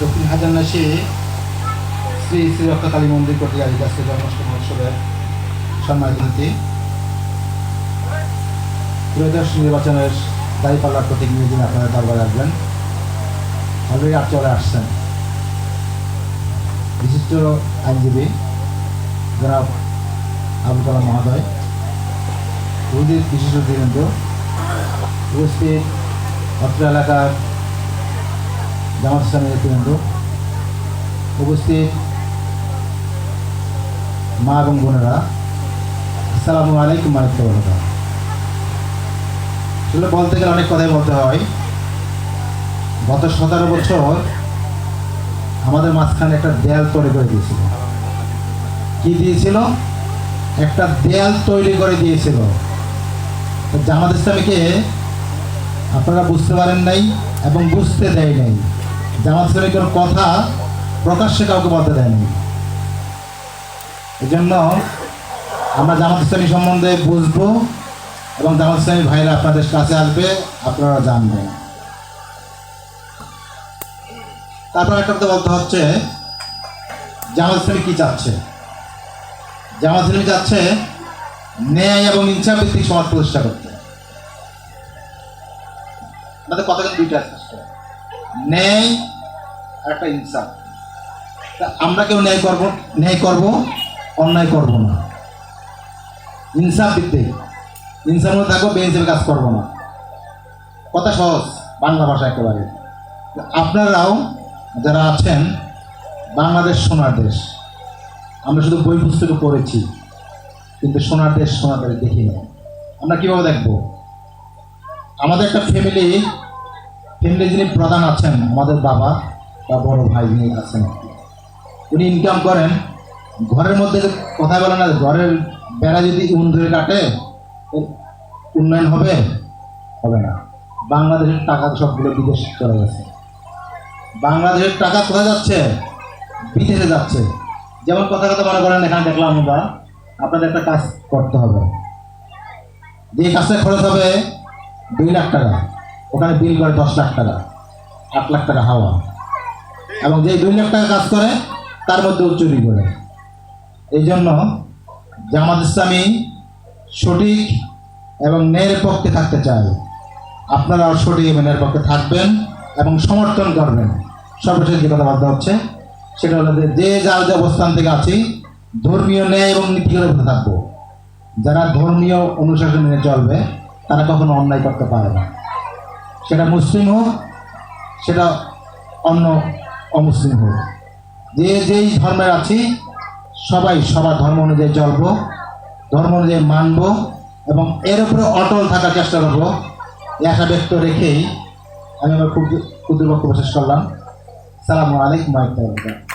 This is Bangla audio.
দক্ষিণ হাজারনাশি শ্রী শ্রী রক্ষাকালী মন্দির কর্তৃক আয়োজিত আজকে জন্মাষ্টমী উৎসবের সম্মানিত ত্রয়োদশ নির্বাচনের দায়িপাল্লার প্রতীক নিয়ে যিনি আপনারা দরবারে আসবেন, অলরেডি আপ চলে আসছেন। বিশিষ্ট আইনজীবী জনাব আবুল কালাম মহোদয় বিশেষ বিশিষ্ট উপস্থিত অত্র এলাকার জামাত ইসলামের নেতৃবৃন্দ উপস্থিত মা এবং বোনেরা। আসসালামু আলাইকুম রহমতুল্লাহ। আসলে বলতে গেলে অনেক কথাই বলতে হয়। গত সতেরো বছর আমাদের মাঝখানে একটা দেয়াল তৈরি করে দিয়েছিল। কি দিয়েছিল? একটা দেয়াল তৈরি করে দিয়েছিল। জামাত ইসলামীকে আপনারা বুঝতে পারেন নাই এবং বুঝতে দেয় নাই। জামাত কোনো কথা প্রকাশ্যে কাউকে বলতে দেয়নি। এই জন্য আমরা জামাত ইসলামী সম্বন্ধে বুঝব এবং জামাত ইসলামী ভাইরা আপনাদের কাছে আসবে, আপনারা জানবেন। তারপর একটা কথা বলতে হচ্ছে, জামাত ইসলামী কি চাচ্ছে? জামাত ইসলামী চাচ্ছে ন্যায় এবং ইনসাফ ভিত্তিক সমাজ প্রতিষ্ঠা করতে। আমাদের কথা কিন্তু দুইটা ন্যায় একটা ইনসাফ। তা আমরা কেউ ন্যায় করব? ন্যায় করব? অন্যায় করব না। ইনসাফ দিতে। ইনসাফ মধ্যে থাকব বেইনসাফে কাজ করব না। কথা সহজ, বাংলা ভাষা একেবারে। আপনারাও যারা আছেন, বাংলাদেশ সোনার দেশ, আমরা শুধু বই পুস্তকে পড়েছি, কিন্তু সোনার দেশ সোনার দেশ দেখি না। আমরা কীভাবে দেখব? আমাদের একটা ফ্যামিলি ফ্যামিলি যিনি প্রধান আছেন, আমাদের বাবা বা বড় ভাই যিনি আছেন। উনি ইনকাম করেন। ঘরের মধ্যে কথা বলে না, ঘরের বেড়া যদি উন ধরে কাটে উন্নয়ন হবে? হবে না। বাংলাদেশের টাকা সবগুলো বিদেশ চলে গেছে। বাংলাদেশের টাকা কোথায় যাচ্ছে? বিদেশে যাচ্ছে। যেমন কথা কথা মনে করেন, এখানে দেখলাম আমরা, আপনাদের একটা কাজ করতে হবে। যে কাজটা খরচ হবে দুই লাখ টাকা। ওখানে বিল করে দশ লাখ টাকা, আট লাখ টাকা হাওয়া। এবং যে দুই লাখ টাকা কাজ করে, তার মধ্যেও চুরি করে। এই জন্য জামাত ইসলামী সঠিক এবং ন্যায়ের পক্ষে থাকতে চায়। আপনারাও সঠিক এবং ন্যায়ের পক্ষে থাকবেন এবং সমর্থন করবেন। সর্বশেষ যে কথা বলতে হচ্ছে, সেটা হলো যে যার যে অবস্থান থেকে আছি, ধর্মীয় ন্যায় এবং উপরে থাকব। যারা ধর্মীয় অনুশাসন মেনে চলবে, তারা কখনো অন্যায় করতে পারে না। সেটা মুসলিম হোক, সেটা অন্য অমুসলিম হোক। যে যেই ধর্মের আছি, সবাই সবার ধর্ম অনুযায়ী চলবো, ধর্ম অনুযায়ী মানব এবং এর উপরে অটল থাকার চেষ্টা করব। একা ব্যক্ত রেখেই আমি আমার খুব ক্ষুদ্র বক্তব্য শেষ করলাম। সালামু আলাইকুম রহমতুল্লাহ